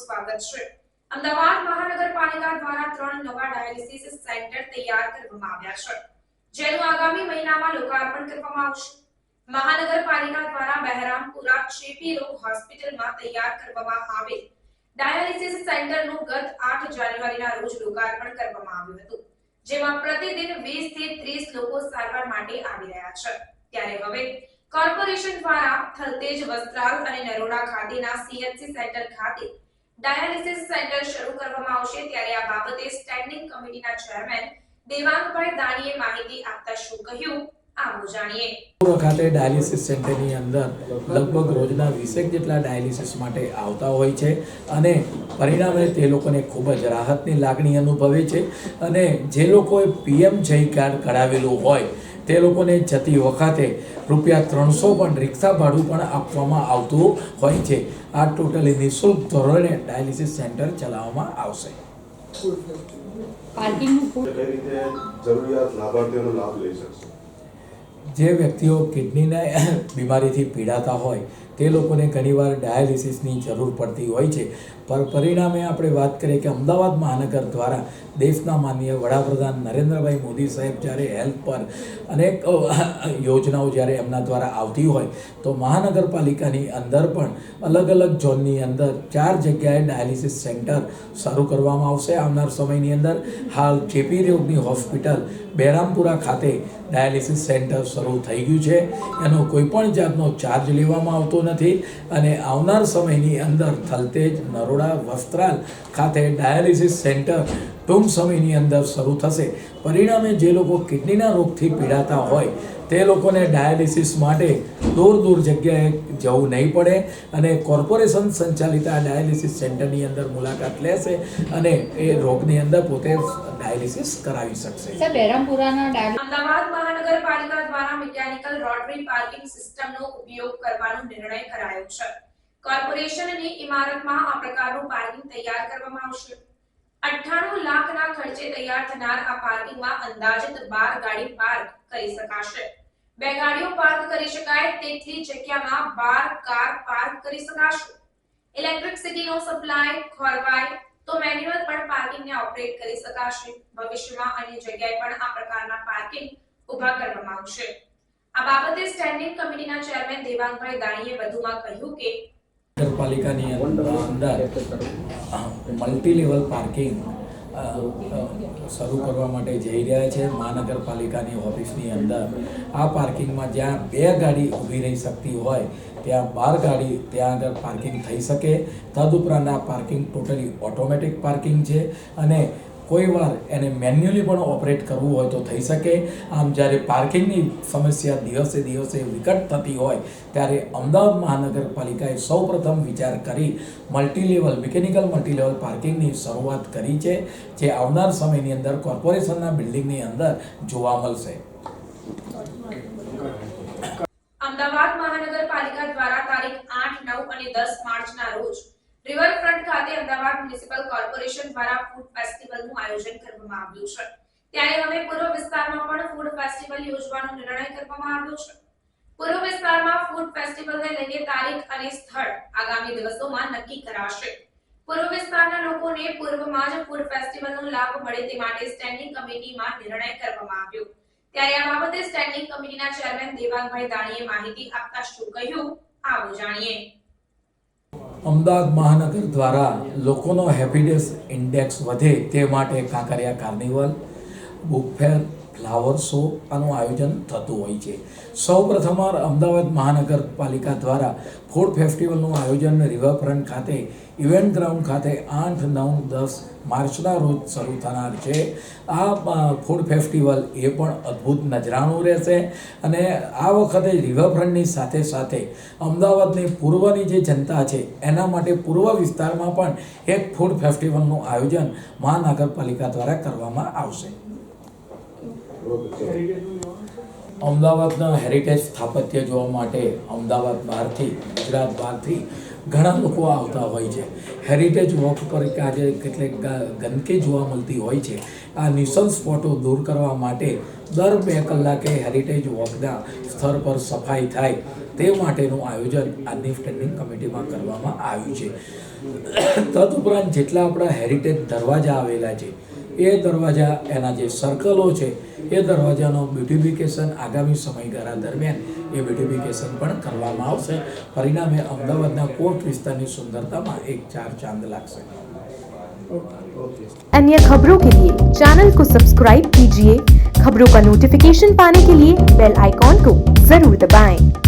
સ્વાગત છે. અમદાવાદ મહાનગરપાલિકા દ્વારા ત્રણ નવા ડાયાલિસિસ સેન્ટર તૈયાર કરવામાં આવ્યા છે, જેનું આગામી મહિનામાં લોકાર્પણ કરવામાં આવશે. મહાનગરપાલિકા દ્વારા બહેરામપુરા ચેપી રોગ હોસ્પિટલમાં તૈયાર કરવામાં આવેલ ડાયાલિસિસ સેન્ટરનું ગત 8 જાન્યુઆરીના રોજ લોકાર્પણ કરવામાં આવ્યું હતું, જેમાં પ્રતિદિન 20 થી 30 લોકો સારવાર માટે આવી રહ્યા છે. ત્યારે હવે કોર્પોરેશન દ્વારા થલતેજ વસ્ત્રાલ અને નરોડા ખાતેના સીએચસી સેન્ટર ખાતે ડાયાલિસિસ સેન્ટર શરૂ કરવામાં આવશે ત્યારે આ બાબતે સ્ટેન્ડિંગ કમિટીના ચેરમેન દેવાંગભાઈ દાણીએ માહિતી આપતા શું કહ્યું આવો ડાયાલિસિસ સેન્ટરની અંદર લગભગ રોજના વીસેક જેટલા ડાયાલિસિસ માટે આવતા હોય છે અને પરિણામે તે લોકોને ખૂબ જ રાહતની લાગણી અનુભવે છે અને જે લોકોએ પીએમ જય કાર્ડ કઢાવેલું હોય તે લોકોને જતી વખતે રૂપિયા ત્રણસો પણ રિક્ષા ભાડું પણ આપવામાં આવતું હોય છે. આ ટોટલી નિઃશુલ્ક ધોરણે ડાયાલિસિસ સેન્ટર ચલાવવામાં આવશે. પાર્કિંગનું ફૂડ કઈ રીતે જરૂરિયાત લાભાર્થીઓનો લાભ લઈ જે વ્યક્તિઓ કિડનીના બીમારીથી પીડાતા હોય તે લોકોને ઘણીવાર ડાયાલિસિસની જરૂર પડતી હોય છે. પર પરિણામે આપણે વાત કરીએ કે અમદાવાદ મહાનગર દ્વારા દેશના માનનીય વડાપ્રધાન નરેન્દ્રભાઈ મોદી સાહેબ જ્યારે હેલ્થ પર અનેક યોજનાઓ જ્યારે એમના દ્વારા આવતી હોય, તો મહાનગરપાલિકાની અંદર પણ અલગ અલગ ઝોનની અંદર ચાર જગ્યાએ ડાયાલિસિસ સેન્ટર શરૂ કરવામાં આવશે. આવનાર સમયની અંદર હાલ ચેપી રોગની હોસ્પિટલ બહેરામપુરા ખાતે ડાયાલિસિસ સેન્ટર શરૂ થઈ ગયું છે. એનો કોઈ પણ જાતનો ચાર્જ લેવામાં આવતો નથી અને આવનાર સમયની અંદર થલતેજ નરોડા વસ્ત્રાલ ખાતે ડાયાલિસિસ સેન્ટર ટૂંક સમયની અંદર શરૂ થશે. પરિણામે જે લોકો કિડનીના રોગથી પીડાતા હોય તે લોકોને ડાયાલિસિસ માટે દૂર દૂર જગ્યાએ જવું નહીં પડે અને કોર્પોરેશન સંચાલિત આ ડાયાલિસિસ સેન્ટરની અંદર મુલાકાત લેશે અને એ રોગની અંદર પોતે ડાયાલિસિસ કરાવી શકશે. બહેરામપુરાના અમદાવાદ મહાનગરપાલિકા મિકેનિકલ રોટરી પાર્કિંગ સિસ્ટમનો ઉપયોગ કરવાનો નિર્ણય કરાયો છે. કોર્પોરેશનની ઇમારતમાં આ પ્રકારનું પાર્કિંગ તૈયાર કરવામાં આવશે. 98 લાખના ખર્ચે તૈયાર થનાર આ પાર્કિંગમાં અંદાજિત બાર ગાડી પાર્ક કરી શકાશે. બે ગાડીઓ પાર્ક કરી શકાય તેટલી જગ્યામાં બાર કાર પાર્ક કરી શકાશે. ઇલેક્ટ્રિસિટીનો સપ્લાય ખોરવાય તો મેન્યુઅલ પણ પાર્કિંગને ઓપરેટ કરી શકાશે. ભવિષ્યમાં અન્ય જગ્યાએ પણ આ પ્રકારના પાર્કિંગ ઊભા કરવામાં આવશે. આ સ્ટેન્ડિંગ કમિટીના ચેરમેન દેવાંગભાઈ દાણીએ વધુમાં કહ્યું કે નગરપાલિકાની અંદર મલ્ટી લેવલ પાર્કિંગ શરૂ કરવા માટે જઈ રહ્યા છે. મહાનગરપાલિકાની ઓફિસની અંદર આ પાર્કિંગમાં જ્યાં બે ગાડી ઊભી રહી શકતી હોય, ત્યાં બાર ગાડી ત્યાં આગળ પાર્કિંગ થઈ શકે. તદુપરાંત આ પાર્કિંગ ટોટલી ઓટોમેટિક પાર્કિંગ છે અને કોઈ વાર એને મેન્યુઅલી પણ ઓપરેટ કરવું હોય તો થઈ શકે. આમ જ્યારે પાર્કિંગની સમસ્યા દિવસે દિવસે વિકટ થતી હોય ત્યારે અમદાવાદ મહાનગરપાલિકાએ સૌપ્રથમ વિચાર કરી મલ્ટીલેવલ મિકેનિકલ મલ્ટીલેવલ પાર્કિંગની શરૂઆત કરી છે જે આવનાર સમયની અંદર કોર્પોરેશનના બિલ્ડિંગની અંદર જોવા મળશે. અમદાવાદ મહાનગરપાલિકા દ્વારા તારીખ 8, 9 અને દસ માર્ચના રોજ રિવરફ્રન્ટ ખાતે અમદાવાદ મ્યુનિસિપલ કોર્પોરેશન દ્વારા ફૂડ ફેસ્ટિવલનું આયોજન કરવામાં આવ્યું છે. ત્યારે હવે પૂર્વ વિસ્તારમાં પણ ફૂડ ફેસ્ટિવલ યોજવાનો નિર્ણય કરવામાં આવ્યો છે. પૂર્વ વિસ્તારમાં ફૂડ ફેસ્ટિવલને લઈને તારીખ અને સ્થળ આગામી દિવસોમાં નક્કી કરાશે. પૂર્વ વિસ્તારના લોકોને પૂર્વમાં જ ફૂડ ફેસ્ટિવલનો લાભ મળે તે માટે સ્ટેન્ડિંગ કમિટીમાં નિર્ણય કરવામાં આવ્યો. ત્યારે આ બાબતે સ્ટેન્ડિંગ કમિટીના ચેરમેન દેવાંગભાઈ દાણીએ માહિતી આપતા શું કહ્યું, આવો જાણીએ. અમદાવાદ મહાનગર દ્વારા લોકોનો હેપીનેસ ઇન્ડેક્સ વધે તે માટે Kankaria carnival book fair flower show આનું આયોજન થતું હોય છે. સૌ પ્રથમવાર અમદાવાદ મહાનગરપાલિકા દ્વારા ફૂડ ફેસ્ટિવલનું આયોજન રિવરફ્રન્ટ ખાતે, ઇવેન્ટ ગ્રાઉન્ડ ખાતે આઠ, નવ, દસ માર્ચના રોજ શરૂ થનાર છે. આ ફૂડ ફેસ્ટિવલ એ પણ અદ્ભુત નજરાણું રહેશે અને આ વખતે રિવરફ્રન્ટની સાથે સાથે અમદાવાદની પૂર્વની જે જનતા છે, એના માટે પૂર્વ વિસ્તારમાં પણ એક ફૂડ ફેસ્ટિવલનું આયોજન મહાનગરપાલિકા દ્વારા કરવામાં આવશે. અમદાવાદના હેરિટેજ સ્થાપત્ય જોવા માટે અમદાવાદ બહારથી, ગુજરાત બહારથી ઘણા લોકો આવતા હોય છે. હેરિટેજ વોક પર આજે કેટલીક ગંદકી જોવા મળતી હોય છે. આ નિસલ સ્પોટો દૂર કરવા માટે દર બે કલાકે હેરિટેજ વોકના સ્થળ પર સફાઈ થાય તે માટેનું આયોજન આજની સ્ટેન્ડિંગ કમિટીમાં કરવામાં આવ્યું છે. તદુપરાંત જેટલા આપણા હેરિટેજ દરવાજા આવેલા છે એ દરવાજા એના જે સર્કલો છે એ દરવાજાનો બ્યુટિફિકેશન આગામી સમયગાળા દરમિયાન એ બ્યુટિફિકેશન પણ કરવામાં આવશે પરિણામે અમદાવાદના કોર્ટ વિસ્તારની સુંદરતામાં એક ચાર ચાંદ લાગશે अन्य खबरों के लिए चैनल को सब्सक्राइब कीजिए खबरों का नोटिफिकेशन पाने के लिए बेल आइकॉन को जरूर दबाएं।